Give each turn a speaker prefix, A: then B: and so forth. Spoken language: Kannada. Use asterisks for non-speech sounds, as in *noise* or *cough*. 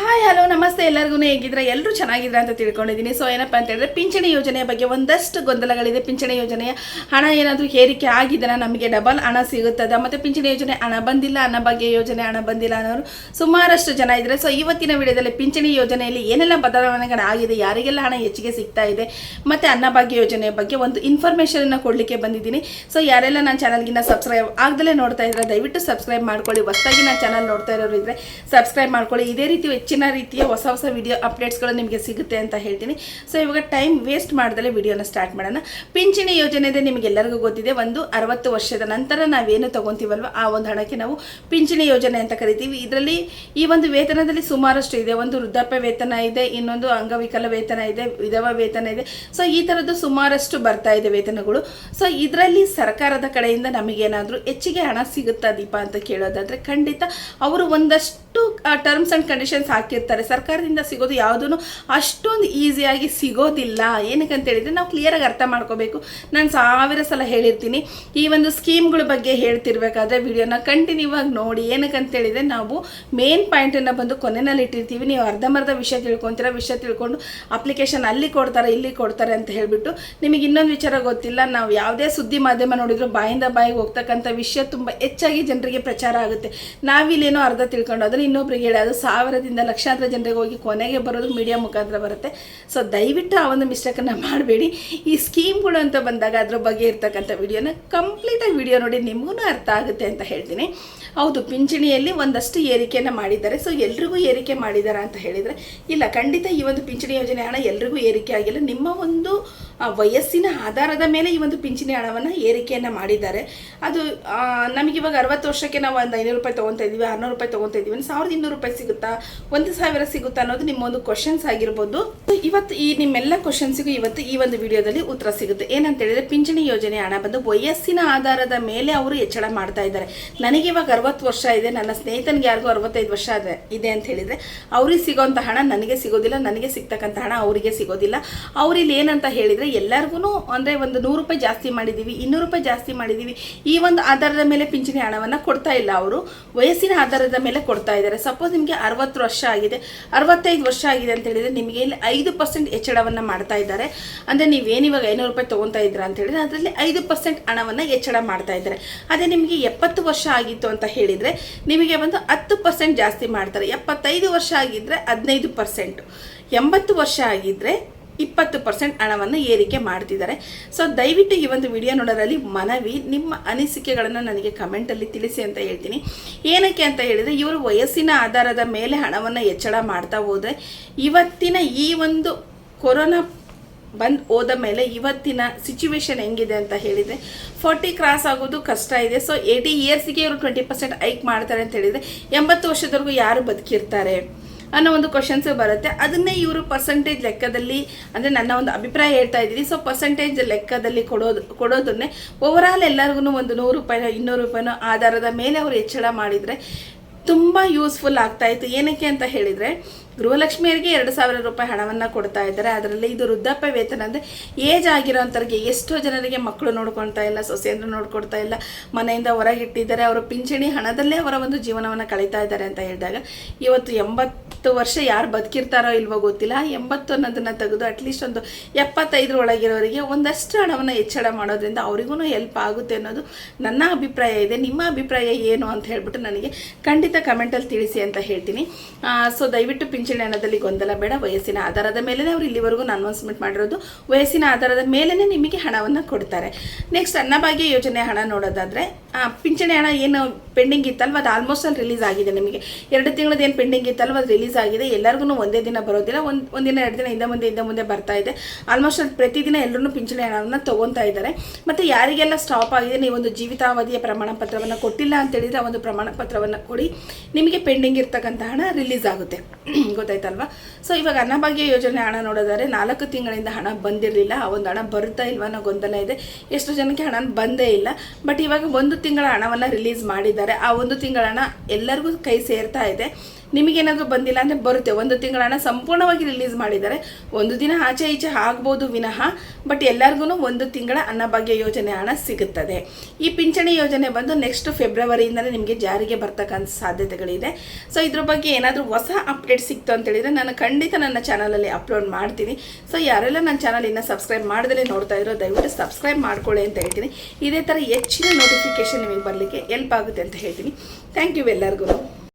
A: ಹಾಯ್ ಹಲೋ ನಮಸ್ತೆ ಎಲ್ಲರಿಗೂ ಹೇಗಿದ್ರೆ ಎಲ್ಲರೂ ಚೆನ್ನಾಗಿದ್ರೆ ಅಂತ ತಿಳ್ಕೊಂಡಿದ್ದೀನಿ. ಸೊ ಏನಪ್ಪ ಅಂತ ಹೇಳಿದ್ರೆ, ಪಿಂಚಣಿ ಯೋಜನೆಯ ಬಗ್ಗೆ ಒಂದಷ್ಟು ಗೊಂದಲಗಳಿದೆ. ಪಿಂಚಣಿ ಯೋಜನೆಯ ಹಣ ಏನಾದರೂ ಏರಿಕೆ ಆಗಿದ್ದರೆ ನಮಗೆ ಡಬಲ್ ಹಣ ಸಿಗುತ್ತದೆ? ಮತ್ತು ಪಿಂಚಣಿ ಯೋಜನೆ ಹಣ ಬಂದಿಲ್ಲ ಅನ್ನಭಾಗ್ಯ ಯೋಜನೆ ಹಣ ಬಂದಿಲ್ಲ ಅನ್ನೋರು ಸುಮಾರಷ್ಟು ಜನ ಇದ್ದಾರೆ. ಸೊ ಇವತ್ತಿನ ವಿಡಿಯೋದಲ್ಲಿ ಪಿಂಚಣಿ ಯೋಜನೆಯಲ್ಲಿ ಏನೆಲ್ಲ ಬದಲಾವಣೆಗಳಾಗಿದೆ ಯಾರಿಗೆಲ್ಲ ಹಣ ಹೆಚ್ಚಿಗೆ ಸಿಗ್ತಾ ಇದೆ? ಮತ್ತು ಅನ್ನಭಾಗ್ಯ ಯೋಜನೆಯ ಬಗ್ಗೆ ಒಂದು ಇನ್ಫಾರ್ಮೇಷನನ್ನು ಕೊಡಲಿಕ್ಕೆ ಬಂದಿದ್ದೀನಿ. ಸೊ ಯಾರೆಲ್ಲ ನನ್ನ ಚಾನಲ್ಗಿನ್ನ ಸಬ್ಸ್ಕ್ರೈಬ್ ಆಗದಲ್ಲೇ ನೋಡ್ತಾ ಇದ್ದರೆ, ದಯವಿಟ್ಟು ಸಬ್ಸ್ಕ್ರೈಬ್ ಮಾಡ್ಕೊಳ್ಳಿ. ಹೊಸದಾಗಿ ನನ್ನ ಚಾನಲ್ ನೋಡ್ತಾ ಇರೋರು ಇದ್ದರೆ ಸಬ್ಸ್ಕ್ರೈಬ್ ಮಾಡ್ಕೊಳ್ಳಿ. ಇದೇ ರೀತಿ ಹೆಚ್ಚಿನ ರೀತಿಯ ಹೊಸ ಹೊಸ ವಿಡಿಯೋ ಅಪ್ಡೇಟ್ಸ್ಗಳು ನಿಮಗೆ ಸಿಗುತ್ತೆ ಅಂತ ಹೇಳ್ತೀನಿ. ಸೊ ಇವಾಗ ಟೈಮ್ ವೇಸ್ಟ್ ಮಾಡ್ದಲೇ ವಿಡಿಯೋನ ಸ್ಟಾರ್ಟ್ ಮಾಡೋಣ. ಪಿಂಚಣಿ ಯೋಜನೆ ಇದೆ ನಿಮಗೆಲ್ಲರಿಗೂ ಗೊತ್ತಿದೆ. ಒಂದು ಅರವತ್ತು ವರ್ಷದ ನಂತರ ನಾವೇನು ತೊಗೊತೀವಲ್ವ? ಆ ಒಂದು ಹಣಕ್ಕೆ ನಾವು ಪಿಂಚಣಿ ಯೋಜನೆ ಅಂತ ಕರಿತೀವಿ. ಇದರಲ್ಲಿ ಈ ಒಂದು ವೇತನದಲ್ಲಿ ಸುಮಾರಷ್ಟು ಇದೆ. ಒಂದು ವೃದ್ಧಾಪ್ಯ ವೇತನ ಇದೆ, ಇನ್ನೊಂದು ಅಂಗವಿಕಲ ವೇತನ ಇದೆ, ವಿಧವಾ ವೇತನ ಇದೆ. ಸೊ ಈ ಥರದ್ದು ಸುಮಾರಷ್ಟು ಬರ್ತಾ ಇದೆ ವೇತನಗಳು. ಸೊ ಇದರಲ್ಲಿ ಸರ್ಕಾರದ ಕಡೆಯಿಂದ ನಮಗೇನಾದರೂ ಹೆಚ್ಚಿಗೆ ಹಣ ಸಿಗುತ್ತಾ ದೀಪ ಅಂತ ಕೇಳೋದಾದರೆ ಖಂಡಿತ ಅವರು ಒಂದಷ್ಟು ಟರ್ಮ್ಸ್ ಆ್ಯಂಡ್ ಕಂಡೀಷನ್ಸ್ ಹಾಕಿರ್ತಾರೆ. ಸರ್ಕಾರದಿಂದ ಸಿಗೋದು ಯಾವುದೂ ಅಷ್ಟೊಂದು ಈಸಿಯಾಗಿ ಸಿಗೋದಿಲ್ಲ. ಏನಕ್ಕೆ ಅಂತ ಹೇಳಿದ್ರೆ ನಾವು ಕ್ಲಿಯರಾಗಿ ಅರ್ಥ ಮಾಡ್ಕೋಬೇಕು. ನಾನು ಸಾವಿರ ಸಲ ಹೇಳಿರ್ತೀನಿ. ಈ ಒಂದು ಸ್ಕೀಮ್ಗಳ ಬಗ್ಗೆ ಹೇಳ್ತಿರ್ಬೇಕಾದ್ರೆ ವಿಡಿಯೋನ ಕಂಟಿನ್ಯೂ ಆಗಿ ನೋಡಿ. ಏನಕ್ಕೆ ಅಂತ ಹೇಳಿದ್ರೆ ನಾವು ಮೇನ್ ಪಾಯಿಂಟನ್ನು ಬಂದು ಕೊನೆಯಲ್ಲಿ ಇಟ್ಟಿರ್ತೀವಿ. ನೀವು ಅರ್ಧಂಬರ್ಧ ವಿಷಯ ತಿಳ್ಕೊತೀರ, ವಿಷಯ ತಿಳ್ಕೊಂಡು ಅಪ್ಲಿಕೇಶನ್ ಅಲ್ಲಿ ಕೊಡ್ತಾರೆ, ಇಲ್ಲಿ ಕೊಡ್ತಾರೆ ಅಂತ ಹೇಳಿಬಿಟ್ಟು ನಿಮಗೆ ಇನ್ನೊಂದು ವಿಚಾರ ಗೊತ್ತಿಲ್ಲ. ನಾವು ಯಾವುದೇ ಸುದ್ದಿ ಮಾಧ್ಯಮ ನೋಡಿದ್ರು ಬಾಯಿಂದ ಬಾಯಿಗೆ ಹೋಗ್ತಕ್ಕಂಥ ವಿಷಯ ತುಂಬ ಹೆಚ್ಚಾಗಿ ಜನರಿಗೆ ಪ್ರಚಾರ ಆಗುತ್ತೆ. ನಾವಿಲ್ಲೇನೋ ಅರ್ಧ ತಿಳ್ಕೊಂಡು ಅದನ್ನು ಇನ್ನೊಬ್ರಿಗೆ ಹೇಳಿ, ಅದು ಸಾವಿರದಿಂದ ಲಕ್ಷಾಂತರ ಜನರಿಗೆ ಹೋಗಿ ಕೊನೆಗೆ ಬರೋದು ಮೀಡಿಯಾ ಮುಖಾಂತರ ಬರುತ್ತೆ. ಸೊ ದಯವಿಟ್ಟು ಆ ಒಂದು ಮಿಸ್ಟೇಕನ್ನು ಮಾಡಬೇಡಿ. ಈ ಸ್ಕೀಮ್ಗಳು ಅಂತ ಬಂದಾಗ ಅದ್ರ ಬಗ್ಗೆ ಇರ್ತಕ್ಕಂಥ ವಿಡಿಯೋನ ಕಂಪ್ಲೀಟಾಗಿ ವಿಡಿಯೋ ನೋಡಿ ನಿಮಗೂ ಅರ್ಥ ಆಗುತ್ತೆ ಅಂತ ಹೇಳ್ತೀನಿ. ಹೌದು, ಪಿಂಚಣಿಯಲ್ಲಿ ಒಂದಷ್ಟು ಏರಿಕೆಯನ್ನು ಮಾಡಿದ್ದಾರೆ. ಸೊ ಎಲ್ರಿಗೂ ಏರಿಕೆ ಮಾಡಿದ್ದಾರೆ ಅಂತ ಹೇಳಿದರೆ, ಇಲ್ಲ, ಖಂಡಿತ ಈ ಒಂದು ಪಿಂಚಣಿ ಯೋಜನೆ ಹಣ ಎಲ್ರಿಗೂ ಏರಿಕೆ ಆಗಿಲ್ಲ. ನಿಮ್ಮ ಒಂದು ವಯಸ್ಸಿನ ಆಧಾರದ ಮೇಲೆ ಈ ಒಂದು ಪಿಂಚಣಿ ಹಣವನ್ನು ಏರಿಕೆಯನ್ನು ಮಾಡಿದ್ದಾರೆ. ಅದು ನಮಗಿವಾಗ ಅರವತ್ತು ವರ್ಷಕ್ಕೆ ನಾವು ಒಂದು ಐನೂರು ರೂಪಾಯಿ ತೊಗೊತಾ ಇದ್ದೀವಿ, ಆರುನೂರು ರೂಪಾಯಿ ತೊಗೊತಾ ಇದ್ದೀವಿ ಸಾವಿರದ ಇನ್ನೂರು ರೂಪಾಯಿ ಸಿಗುತ್ತಾ, ಒಂದು ಸಾವಿರ ಸಿಗುತ್ತಾ ಅನ್ನೋದು ನಿಮ್ಮ ಒಂದು ಕ್ವಶನ್ಸ್ ಆಗಿರ್ಬೋದು. ಇವತ್ತು ಈ ನಿಮ್ಮೆಲ್ಲ ಕ್ವಶನ್ಸಿಗೂ ಇವತ್ತು ಈ ಒಂದು ವಿಡಿಯೋದಲ್ಲಿ ಉತ್ತರ ಸಿಗುತ್ತೆ. ಏನಂತ ಹೇಳಿದ್ರೆ, ಪಿಂಚಣಿ ಯೋಜನೆ ಹಣ ಬಂದು ವಯಸ್ಸಿನ ಆಧಾರದ ಮೇಲೆ ಅವರು ಹೆಚ್ಚಳ ಮಾಡ್ತಾ ಇದ್ದಾರೆ. ನನಗೆ ಇವಾಗ ಅರವತ್ತು ವರ್ಷ ಇದೆ, ನನ್ನ ಸ್ನೇಹಿತನಿಗೆ ಯಾರಿಗೂ ಅರವತ್ತೈದು ವರ್ಷ ಇದೆ ಇದೆ ಅಂತ ಹೇಳಿದರೆ, ಅವ್ರಿಗೆ ಸಿಗೋಂಥ ಹಣ ನನಗೆ ಸಿಗೋದಿಲ್ಲ, ನನಗೆ ಸಿಗ್ತಕ್ಕಂಥ ಹಣ ಅವರಿಗೆ ಸಿಗೋದಿಲ್ಲ. ಅವ್ರಿಲ್ಲಿ ಏನಂತ ಹೇಳಿದ್ರೆ ಎಲ್ಲರಿಗೂ ಅಂದರೆ ಒಂದು ನೂರು ರೂಪಾಯಿ ಜಾಸ್ತಿ ಮಾಡಿದ್ದೀವಿ ಇನ್ನೂರು ರೂಪಾಯಿ ಜಾಸ್ತಿ ಮಾಡಿದ್ದೀವಿ ಈ ಒಂದು ಆಧಾರದ ಮೇಲೆ ಪಿಂಚಣಿ ಹಣವನ್ನು ಕೊಡ್ತಾ ಇಲ್ಲ ಅವರು. ವಯಸ್ಸಿನ ಆಧಾರದ ಮೇಲೆ ಕೊಡ್ತಾ ಇದ್ದಾರೆ. ಸಪೋಸ್ ನಿಮಗೆ ಅರವತ್ತು ವರ್ಷ ಆಗಿದೆ. ಅರವತ್ತೈದು ವರ್ಷ ಆಗಿದೆ ಅಂತ ಹೇಳಿದ್ರೆ ನಿಮಗೆ ಇಲ್ಲಿ ಐದು ಪರ್ಸೆಂಟ್ ಹೆಚ್ಚಳವನ್ನು ಮಾಡ್ತಾ ಇದ್ದಾರೆ. ಅಂದರೆ ನೀವೇನು ಇವಾಗ ಐನೂರು ರೂಪಾಯಿ ತೊಗೊತಾ ಇದ್ದೀರಾ ಅಂತ ಹೇಳಿದ್ರೆ ಅದರಲ್ಲಿ ಐದು ಪರ್ಸೆಂಟ್ ಹಣವನ್ನು ಹೆಚ್ಚಳ ಮಾಡ್ತಾ ಇದ್ದಾರೆ. ಅದೇ ನಿಮಗೆ ಎಪ್ಪತ್ತು ವರ್ಷ ಆಗಿತ್ತು ಅಂತ ಹೇಳಿದರೆ ನಿಮಗೆ ಒಂದು ಹತ್ತು ಪರ್ಸೆಂಟ್ ಜಾಸ್ತಿ ಮಾಡ್ತಾರೆ. ಎಪ್ಪತ್ತೈದು ವರ್ಷ ಆಗಿದ್ದರೆ ಹದಿನೈದು ಪರ್ಸೆಂಟು ಎಂಬತ್ತು ವರ್ಷ ಆಗಿದ್ದರೆ ಇಪ್ಪತ್ತು ಪರ್ಸೆಂಟ್ ಹಣವನ್ನು ಏರಿಕೆ ಮಾಡ್ತಿದ್ದಾರೆ. ಸೊ ದಯವಿಟ್ಟು ಈ ಒಂದು ವಿಡಿಯೋ ನೋಡೋದ್ರಲ್ಲಿ ಮನವಿ, ನಿಮ್ಮ ಅನಿಸಿಕೆಗಳನ್ನು ನನಗೆ ಕಮೆಂಟಲ್ಲಿ ತಿಳಿಸಿ ಅಂತ ಹೇಳ್ತೀನಿ. ಏನಕ್ಕೆ ಅಂತ ಹೇಳಿದರೆ, ಇವರು ವಯಸ್ಸಿನ ಆಧಾರದ ಮೇಲೆ ಹಣವನ್ನು ಹೆಚ್ಚಳ ಮಾಡ್ತಾ ಹೋದರೆ, ಇವತ್ತಿನ ಈ ಒಂದು ಕೊರೋನಾ ಬಂದು ಹೋದ ಮೇಲೆ ಇವತ್ತಿನ ಸಿಚುವೇಶನ್ ಹೆಂಗಿದೆ ಅಂತ ಹೇಳಿದರೆ ಫೋರ್ಟಿ ಕ್ರಾಸ್ ಆಗೋದು ಕಷ್ಟ ಇದೆ. ಸೊ ಏಯ್ಟಿ ಇಯರ್ಸಿಗೆ ಇವರು ಟ್ವೆಂಟಿ ಪರ್ಸೆಂಟ್ ಐಕ್ ಮಾಡ್ತಾರೆ ಅಂತ ಹೇಳಿದರೆ, ಎಂಬತ್ತು ವರ್ಷದವರೆಗೂ ಯಾರು ಬದುಕಿರ್ತಾರೆ? ಅನ್ನೋ ಒಂದು ಕ್ವಶನ್ಸ್ ಬರುತ್ತೆ. ಅದನ್ನೇ ಇವರು ಪರ್ಸೆಂಟೇಜ್ ಲೆಕ್ಕದಲ್ಲಿ ಅಂದರೆ ನನ್ನ ಒಂದು ಅಭಿಪ್ರಾಯ ಹೇಳ್ತಾ ಇದ್ದೀನಿ. ಸೊ ಪರ್ಸೆಂಟೇಜ್ ಲೆಕ್ಕದಲ್ಲಿ ಕೊಡೋದು, ಕೊಡೋದನ್ನೇ ಓವರಾಲ್ ಎಲ್ಲರಿಗೂ ಒಂದು ನೂರು ರೂಪಾಯಿನೋ, ಇನ್ನೂರು ರೂಪಾಯಿನೋ ಆಧಾರದ ಮೇಲೆ ಅವರು ಹೆಚ್ಚಳ ಮಾಡಿದರೆ ತುಂಬ ಯೂಸ್ಫುಲ್ ಆಗ್ತಾ ಇತ್ತು. ಏನಕ್ಕೆ ಅಂತ ಹೇಳಿದರೆ ಗೃಹಲಕ್ಷ್ಮಿಯರಿಗೆ ಎರಡು ಸಾವಿರ ರೂಪಾಯಿ ಹಣವನ್ನು ಕೊಡ್ತಾ ಇದ್ದಾರೆ. ಅದರಲ್ಲಿ ಇದು ವೃದ್ಧಾಪ್ಯ ವೇತನ ಅಂದರೆ ಏಜ್ ಆಗಿರೋಂಥವ್ರಿಗೆ ಎಷ್ಟೋ ಜನರಿಗೆ ಮಕ್ಕಳು ನೋಡ್ಕೊಳ್ತಾ ಇಲ್ಲ, ಸೊಸೆಯಂದ್ರು ನೋಡ್ಕೊಳ್ತಾ ಇಲ್ಲ, ಮನೆಯಿಂದ ಹೊರಗಿಟ್ಟಿದ್ದಾರೆ. ಅವರು ಪಿಂಚಣಿ ಹಣದಲ್ಲೇ ಅವರ ಒಂದು ಜೀವನವನ್ನು ಕಳೀತಾ ಇದ್ದಾರೆ ಅಂತ ಹೇಳಿದಾಗ ಇವತ್ತು ಎಂಬತ್ತು ವರ್ಷ ಯಾರು ಬದುಕಿರ್ತಾರೋ ಇಲ್ವೋ ಗೊತ್ತಿಲ್ಲ. ಎಂಬತ್ತು ಅನ್ನೋದನ್ನು ತೆಗೆದು ಅಟ್ಲೀಸ್ಟ್ ಒಂದು ಎಪ್ಪತ್ತೈದರ ಒಳಗಿರೋರಿಗೆ ಒಂದಷ್ಟು ಹಣವನ್ನು ಹೆಚ್ಚಳ ಮಾಡೋದ್ರಿಂದ ಅವರಿಗೂ ಹೆಲ್ಪ್ ಆಗುತ್ತೆ ಅನ್ನೋದು ನನ್ನ ಅಭಿಪ್ರಾಯ ಇದೆ. ನಿಮ್ಮ ಅಭಿಪ್ರಾಯ ಏನು ಅಂತ ಹೇಳ್ಬಿಟ್ಟು ನನಗೆ ಖಂಡಿತ ಕಮೆಂಟಲ್ಲಿ ತಿಳಿಸಿ ಅಂತ ಹೇಳ್ತೀನಿ. ಸೊ ದಯವಿಟ್ಟು ಪಿಂಚಣಿ ಹಣದಲ್ಲಿ ಗೊಂದಲ ಬೇಡ, ವಯಸ್ಸಿನ ಆಧಾರದ ಮೇಲೆ ಅವರು ಇಲ್ಲಿವರೆಗೂ ಅನೌನ್ಸ್ಮೆಂಟ್ ಮಾಡಿರೋದು, ವಯಸ್ಸಿನ ಆಧಾರದ ಮೇಲೆ ನಿಮಗೆ ಹಣವನ್ನು ಕೊಡ್ತಾರೆ. ನೆಕ್ಸ್ಟ್ ಅನ್ನಭಾಗ್ಯ ಯೋಜನೆ ಹಣ ನೋಡೋದಾದರೆ ಪಿಂಚಣಿ ಹಣ ಏನು ಪೆಂಡಿಂಗ್ ಇತ್ತಲ್ವ, ಅದು ಆಲ್ಮೋಸ್ಟ್ ಅಲ್ಲಿ ರಿಲೀಸ್ ಆಗಿದೆ ನಿಮಗೆ. ಎರಡು ತಿಂಗಳದ್ದು ಏನು ಪೆಂಡಿಂಗ್ ಇತ್ತಲ್ವ, ಅದು ರಿಲೀಸ್ ಆಗಿದೆ. ಎಲ್ಲರಿಗೂ ಒಂದೇ ದಿನ ಬರೋದಿಲ್ಲ, ಒಂದು ಒಂದಿನ ಎರಡು ದಿನ, ಹಿಂದೆ ಮುಂದೆ ಹಿಂದೆ ಮುಂದೆ ಬರ್ತಾ ಇದೆ. ಆಲ್ಮೋಸ್ಟ್ ಅಲ್ಲಿ ಪ್ರತಿದಿನ ಎಲ್ಲರೂ ಪಿಂಚಣಿ ಹಣವನ್ನು ತೊಗೊತಾ ಇದ್ದಾರೆ. ಮತ್ತು ಯಾರಿಗೆಲ್ಲ ಸ್ಟಾಪ್ ಆಗಿದೆ, ನೀವು ಒಂದು ಜೀವಿತಾವಧಿಯ ಪ್ರಮಾಣ ಪತ್ರವನ್ನು ಕೊಟ್ಟಿಲ್ಲ ಅಂತ ಹೇಳಿದರೆ ಆ ಒಂದು ಪ್ರಮಾಣ ಪತ್ರವನ್ನು ಕೊಡಿ. ನಿಮಗೆ ಪೆಂಡಿಂಗ್ ಇರ್ತಕ್ಕಂಥ ಹಣ ರಿಲೀಸ್ ಆಗುತ್ತೆ. *clears throat* ಗೊತ್ತಾಯ್ತಲ್ವಾ? ಸೊ ಇವಾಗ ಅನ್ನಭಾಗ್ಯ ಯೋಜನೆ ಹಣ ನೋಡೋದಾದ್ರೆ ನಾಲ್ಕು ತಿಂಗಳಿಂದ ಹಣ ಬಂದಿರಲಿಲ್ಲ. ಆ ಒಂದು ಹಣ ಬರುತ್ತಾ ಇಲ್ವಾ ಅನ್ನೋ ಗೊಂದಲ ಇದೆ. ಎಷ್ಟು ಜನಕ್ಕೆ ಹಣ ಬಂದೇ ಇಲ್ಲ. ಬಟ್ ಇವಾಗ ಒಂದು ತಿಂಗಳ ಹಣವನ್ನು ರಿಲೀಸ್ ಮಾಡಿದ್ದಾರೆ. ಆ ಒಂದು ತಿಂಗಳ ಹಣ ಎಲ್ಲರಿಗೂ ಕೈ ಸೇರ್ತಾ ಇದೆ. ನಿಮಗೇನಾದರೂ ಬಂದಿಲ್ಲ ಅಂದರೆ ಬರುತ್ತೆ. ಒಂದು ತಿಂಗಳ ಸಂಪೂರ್ಣವಾಗಿ ರಿಲೀಸ್ ಮಾಡಿದ್ದಾರೆ. ಒಂದು ದಿನ ಆಚೆ ಈಚೆ ಆಗ್ಬೋದು ವಿನಃ ಬಟ್ ಎಲ್ಲರಿಗೂ ಒಂದು ತಿಂಗಳ ಅನ್ನಭಾಗ್ಯ ಯೋಜನೆ ಹಣ ಸಿಗುತ್ತದೆ. ಈ ಪಿಂಚಣಿ ಯೋಜನೆ ಬಂದು ನೆಕ್ಸ್ಟ್ ಫೆಬ್ರವರಿಯಿಂದಲೇ ನಿಮಗೆ ಜಾರಿಗೆ ಬರ್ತಕ್ಕಂಥ ಸಾಧ್ಯತೆಗಳಿದೆ. ಸೊ ಇದ್ರ ಬಗ್ಗೆ ಏನಾದರೂ ಹೊಸ ಅಪ್ಡೇಟ್ ಸಿಕ್ತು ಅಂತ ಹೇಳಿದ್ರೆ ನಾನು ಖಂಡಿತ ನನ್ನ ಚಾನಲಲ್ಲಿ ಅಪ್ಲೋಡ್ ಮಾಡ್ತೀನಿ. ಸೊ ಯಾರೆಲ್ಲ ನನ್ನ ಚಾನಲ್ ಇನ್ನೂ ಸಬ್ಸ್ಕ್ರೈಬ್ ಮಾಡದೇ ನೋಡ್ತಾ ಇರೋ, ದಯವಿಟ್ಟು ಸಬ್ಸ್ಕ್ರೈಬ್ ಮಾಡ್ಕೊಳ್ಳಿ ಅಂತ ಹೇಳ್ತೀನಿ. ಇದೇ ಥರ ಹೆಚ್ಚಿನ ನೋಟಿಫಿಕೇಶನ್ ನಿಮಗೆ ಬರಲಿಕ್ಕೆ ಎಲ್ಪ್ ಆಗುತ್ತೆ ಅಂತ ಹೇಳ್ತೀನಿ. ಥ್ಯಾಂಕ್ ಯು ಎಲ್ಲರಿಗೂ